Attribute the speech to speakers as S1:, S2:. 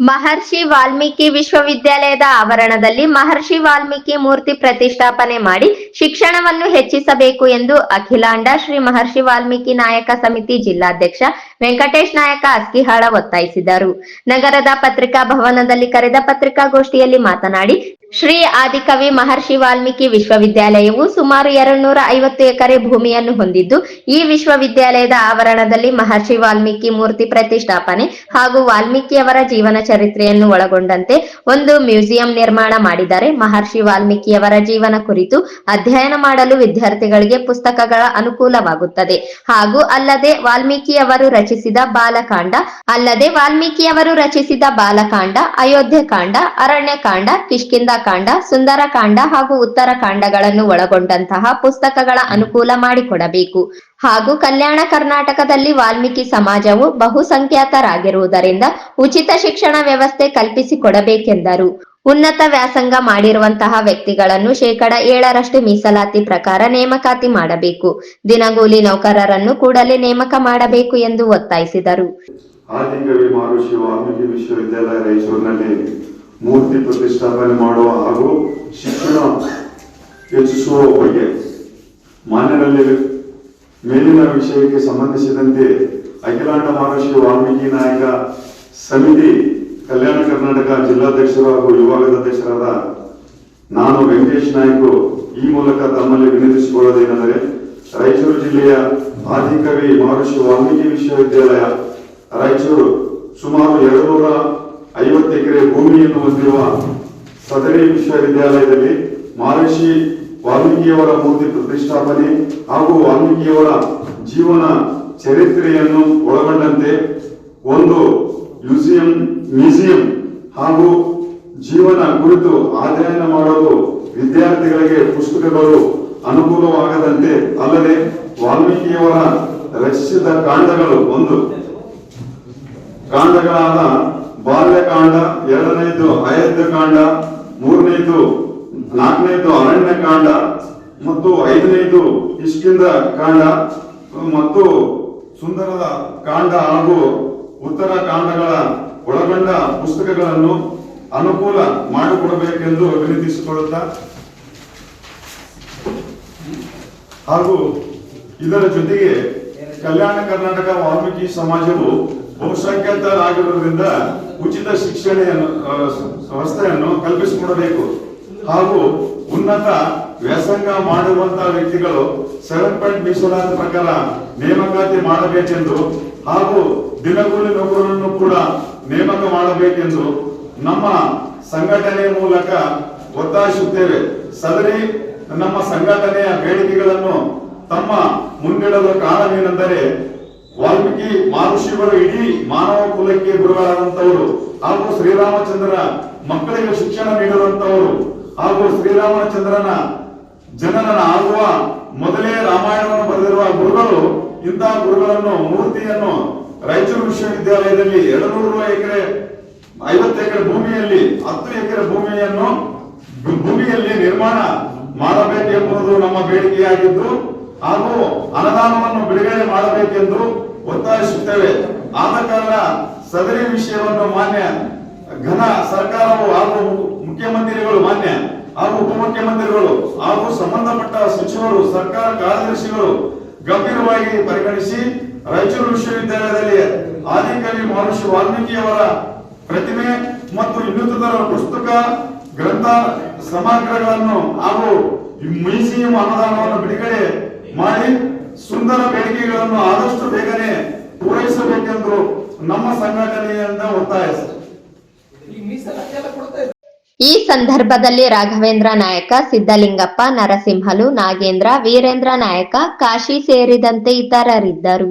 S1: ಮಹರ್ಷಿ ವಾಲ್ಮೀಕಿ ವಿಶ್ವವಿದ್ಯಾಲಯದ ಆವರಣದಲ್ಲಿ ಮಹರ್ಷಿ ವಾಲ್ಮೀಕಿ ಮೂರ್ತಿ ಪ್ರತಿಷ್ಠಾಪನೆ ಮಾಡಿ ಶಿಕ್ಷಣವನ್ನು ಹೆಚ್ಚಿಸಬೇಕು ಎಂದು ಅಖಿಲಾಂಡ ಶ್ರೀ ಮಹರ್ಷಿ ವಾಲ್ಮೀಕಿ ನಾಯಕ ಸಮಿತಿ ಜಿಲ್ಲಾಧ್ಯಕ್ಷ ವೆಂಕಟೇಶ್ ನಾಯಕ ಅಸ್ಕಿಹಾಳ ಒತ್ತಾಯಿಸಿದರು. ನಗರದ ಪತ್ರಿಕಾ ಭವನದಲ್ಲಿ ಕರೆದ ಪತ್ರಿಕಾಗೋಷ್ಠಿಯಲ್ಲಿ ಮಾತನಾಡಿ ಶ್ರೀ ಆದಿಕವಿ ಮಹರ್ಷಿ ವಾಲ್ಮೀಕಿ ವಿಶ್ವವಿದ್ಯಾಲಯವು ಸುಮಾರು ಎರಡ್ನೂರ ಐವತ್ತು ಎಕರೆ ಭೂಮಿಯನ್ನು ಹೊಂದಿದ್ದು, ಈ ವಿಶ್ವವಿದ್ಯಾಲಯದ ಆವರಣದಲ್ಲಿ ಮಹರ್ಷಿ ವಾಲ್ಮೀಕಿ ಮೂರ್ತಿ ಪ್ರತಿಷ್ಠಾಪನೆ ಹಾಗೂ ವಾಲ್ಮೀಕಿಯವರ ಜೀವನ ಚರಿತ್ರೆಯನ್ನು ಒಳಗೊಂಡಂತೆ ಒಂದು ಮ್ಯೂಸಿಯಂ ನಿರ್ಮಾಣ ಮಾಡಿದರೆ ಮಹರ್ಷಿ ವಾಲ್ಮೀಕಿಯವರ ಜೀವನ ಕುರಿತು ಅಧ್ಯಯನ ಮಾಡಲು ವಿದ್ಯಾರ್ಥಿಗಳಿಗೆ ಪುಸ್ತಕಗಳ ಅನುಕೂಲವಾಗುತ್ತದೆ. ಹಾಗೂ ಅಲ್ಲದೆ ವಾಲ್ಮೀಕಿಯವರು ರಚಿಸಿದ ಬಾಲಕಾಂಡ, ಅಲ್ಲದೆ ವಾಲ್ಮೀಕಿಯವರು ರಚಿಸಿದ ಬಾಲಕಾಂಡ, ಅಯೋಧ್ಯೆ ಕಾಂಡ, ಅರಣ್ಯಕಾಂಡ ಕಿಷ್ಕಿಂದ ಕಾಂಡ ಸುಂದರಕಾಂಡ ಹಾಗೂ ಉತ್ತರ ಕಾಂಡಗಳನ್ನು ಒಳಗೊಂಡಂತಹ ಪುಸ್ತಕಗಳ ಅನುಕೂಲ ಮಾಡಿಕೊಡಬೇಕು. ಹಾಗೂ ಕಲ್ಯಾಣ ಕರ್ನಾಟಕದಲ್ಲಿ ವಾಲ್ಮೀಕಿ ಸಮಾಜವು ಬಹುಸಂಖ್ಯಾತರಾಗಿರುವುದರಿಂದ ಉಚಿತ ಶಿಕ್ಷಣ ವ್ಯವಸ್ಥೆ ಕಲ್ಪಿಸಿಕೊಡಬೇಕೆಂದರು. ಉನ್ನತ ವ್ಯಾಸಂಗ ಮಾಡಿರುವಂತಹ ವ್ಯಕ್ತಿಗಳನ್ನು ಶೇಕಡ ಏಳರಷ್ಟು ಮೀಸಲಾತಿ ಪ್ರಕಾರ ನೇಮಕಾತಿ ಮಾಡಬೇಕು. ದಿನಗೂಲಿ ನೌಕರರನ್ನು ಕೂಡಲೇ ನೇಮಕ ಮಾಡಬೇಕು ಎಂದು ಒತ್ತಾಯಿಸಿದರು.
S2: ಮೂರ್ತಿ ಪ್ರತಿಷ್ಠಾಪನೆ ಮಾಡುವ ಹಾಗೂ ಶಿಕ್ಷಣ ಹೆಚ್ಚಿಸುವ ಬಗ್ಗೆ ಮಾನ್ಯರಲ್ಲಿ ಮೇಲಿನ ವಿಷಯಕ್ಕೆ ಸಂಬಂಧಿಸಿದಂತೆ ಅಖಿಲಾಂಡ ಮಹರ್ಷಿ ವಾಲ್ಮೀಕಿ ನಾಯಕ ಸಮಿತಿ ಕಲ್ಯಾಣ ಕರ್ನಾಟಕ ಜಿಲ್ಲಾಧ್ಯಕ್ಷರು ಹಾಗೂ ವಿಭಾಗದ ಅಧ್ಯಕ್ಷರಾದ ನಾನು ವೆಂಕಟೇಶ್ ನಾಯ್ಕು ಈ ಮೂಲಕ ತಮ್ಮಲ್ಲಿ ವಿನಂತಿಸಿಕೊಳ್ಳೋದೇನೆಂದರೆ ರಾಯಚೂರು ಜಿಲ್ಲೆಯ ಆದಿಕವಿ ಮಹರ್ಷಿ ವಾಲ್ಮೀಕಿ ವಿಶ್ವವಿದ್ಯಾಲಯ ರಾಯಚೂರು ಸುಮಾರು ಎರಡು ಐವತ್ತು ಎಕರೆ ಭೂಮಿಯನ್ನು ಹೊಂದಿರುವ ಸದರಿ ವಿಶ್ವವಿದ್ಯಾಲಯದಲ್ಲಿ ಮಹರ್ಷಿ ವಾಲ್ಮೀಕಿಯವರ ಮೂರ್ತಿ ಪ್ರತಿಷ್ಠಾಪನೆ ಹಾಗೂ ವಾಲ್ಮೀಕಿಯವರ ಜೀವನ ಚರಿತ್ರೆಯನ್ನು ಒಳಗೊಂಡಂತೆ ಒಂದು ಮ್ಯೂಸಿಯಂ ಮ್ಯೂಸಿಯಂ ಹಾಗೂ ಜೀವನ ಕುರಿತು ಅಧ್ಯಯನ ಮಾಡಲು ವಿದ್ಯಾರ್ಥಿಗಳಿಗೆ ಪುಸ್ತಕಗಳು ಅನುಕೂಲವಾಗದಂತೆ ಅಲ್ಲದೆ ವಾಲ್ಮೀಕಿಯವರ ರಚಿಸಿದ ಕಾಂಡಗಳು ಒಂದು. ಕಾಂಡಗಳಾದ ಬಾಲ್ಯಕಾಂಡ ಎರಡನೇದು ಅಯೋಧ್ಯ ಕಾಂಡ ಮೂರನೇದು ನಾಲ್ಕನೇದು ಅರಣ್ಯ ಕಾಂಡ, ಮತ್ತು ಐದನೇದು ಇಷ್ಕಿಂದ ಕಾಂಡ, ಮತ್ತು ಸುಂದರದ ಕಾಂಡ ಹಾಗೂ ಉತ್ತರ ಕಾಂಡಗಳ ಒಳಗೊಂಡ ಪುಸ್ತಕಗಳನ್ನು ಅನುಕೂಲ ಮಾಡಿಕೊಡಬೇಕೆಂದು ವಿನಂತಿಸಿಕೊಳ್ಳುತ್ತಾ, ಹಾಗೂ ಇದರ ಜೊತೆಗೆ ಕಲ್ಯಾಣ ಕರ್ನಾಟಕ ವಾಲ್ಮೀಕಿ ಸಮಾಜವು ಬಹುಸಂಖ್ಯಾತರಾಗಿರುವುದರಿಂದ ಉಚಿತ ಶಿಕ್ಷಣೆಯನ್ನು ವ್ಯವಸ್ಥೆಯನ್ನು ಕಲ್ಪಿಸಿಕೊಡಬೇಕು. ಹಾಗೂ ಉನ್ನತ ವ್ಯಾಸಂಗ ಮಾಡುವಂತಹ ವ್ಯಕ್ತಿಗಳು ಸೆವೆನ್ ಪಾಯಿಂಟ್ ಮೀಸಲಾತಿ ಪ್ರಕಾರ ನೇಮಕಾತಿ ಮಾಡಬೇಕೆಂದು ಹಾಗೂ ದಿನಗೂಲಿ ನೌಕರರನ್ನು ಕೂಡ ನೇಮಕ ಮಾಡಬೇಕೆಂದು ನಮ್ಮ ಸಂಘಟನೆಯ ಮೂಲಕ ಒತ್ತಾಯಿಸುತ್ತೇವೆ. ಸದರಿ ನಮ್ಮ ಸಂಘಟನೆಯ ಬೇಡಿಕೆಗಳನ್ನು ತಮ್ಮ ಮುಂದಿಡಲು ಕಾರಣವೇನೆಂದರೆ ವಾಲ್ಮೀಕಿ ಮಹರ್ಷಿಗಳು ಇಡೀ ಮಾನವ ಕುಲಕ್ಕೆ ಗುರುಗಳಾದಂತವರು ಹಾಗೂ ಶ್ರೀರಾಮಚಂದ್ರ ಮಕ್ಕಳಿಗೆ ಶಿಕ್ಷಣ ನೀಡುವಂತವರು ಹಾಗೂ ಶ್ರೀರಾಮಚಂದ್ರನ ಜನನ ಆಗುವ ಮೊದಲೇ ರಾಮಾಯಣವನ್ನು ಬರೆದಿರುವ ಗುರುಗಳು ಇಂತಹ ಗುರುಗಳನ್ನು ಮೂರ್ತಿಯನ್ನು ರಾಯಚೂರು ವಿಶ್ವವಿದ್ಯಾಲಯದಲ್ಲಿ ಎರಡು ಎಕರೆ, ಐವತ್ತು ಎಕರೆ ಭೂಮಿಯಲ್ಲಿ, ಹತ್ತು ಎಕರೆ ಭೂಮಿಯನ್ನು ಭೂಮಿಯಲ್ಲಿ ನಿರ್ಮಾಣ ಮಾಡಬೇಕೆಂಬುದು ನಮ್ಮ ಬೇಡಿಕೆಯಾಗಿದ್ದು ಹಾಗೂ ಅನುದಾನವನ್ನು ಬಿಡುಗಡೆ ಮಾಡಬೇಕೆಂದು ಒತ್ತಾಯಿಸುತ್ತೇವೆ. ಆದ ಕಾರಣ ಸದರಿ ವಿಷಯವನ್ನು ಮಾನ್ಯ ಘನ ಸರ್ಕಾರವು ಹಾಗೂ ಮುಖ್ಯಮಂತ್ರಿಗಳು ಮಾನ್ಯ ಹಾಗೂ ಉಪಮುಖ್ಯಮಂತ್ರಿಗಳು ಹಾಗೂ ಸಂಬಂಧಪಟ್ಟ ಸಚಿವರು, ಸರ್ಕಾರ ಕಾರ್ಯದರ್ಶಿಗಳು ಗಂಭೀರವಾಗಿ ಪರಿಗಣಿಸಿ ರಾಯಚೂರು ವಿಶ್ವವಿದ್ಯಾಲಯದಲ್ಲಿ ಆದಿಕವಿ ಮಹರ್ಷಿ ವಾಲ್ಮೀಕಿಯವರ ಪ್ರತಿಮೆ ಮತ್ತು ಇನ್ನಿತರ ಪುಸ್ತಕ, ಗ್ರಂಥ ಸಮಗ್ರಗಳನ್ನು ಹಾಗೂ ಮ್ಯೂಸಿಯಂ ಅನುದಾನವನ್ನು ಬಿಡುಗಡೆ ಮಾಡಿ ಸುಂದರ ಬೇಡಿಕೆಗಳನ್ನು ಆದಷ್ಟು ಬೇಗನೆ ಪೂರೈಸಬೇಕೆಂದು ನಮ್ಮ ಸಂಘಟನೆಯಿಂದ
S3: ಕೊಡ್ತಾ
S1: ಈ ಸಂದರ್ಭದಲ್ಲಿ ರಾಘವೇಂದ್ರ ನಾಯಕ ಸಿದ್ದಲಿಂಗಪ್ಪ ನರಸಿಂಹಲು ನಾಗೇಂದ್ರ ವೀರೇಂದ್ರ ನಾಯಕ ಕಾಶಿ ಸೇರಿದಂತೆ ಇತರರಿದ್ದರು.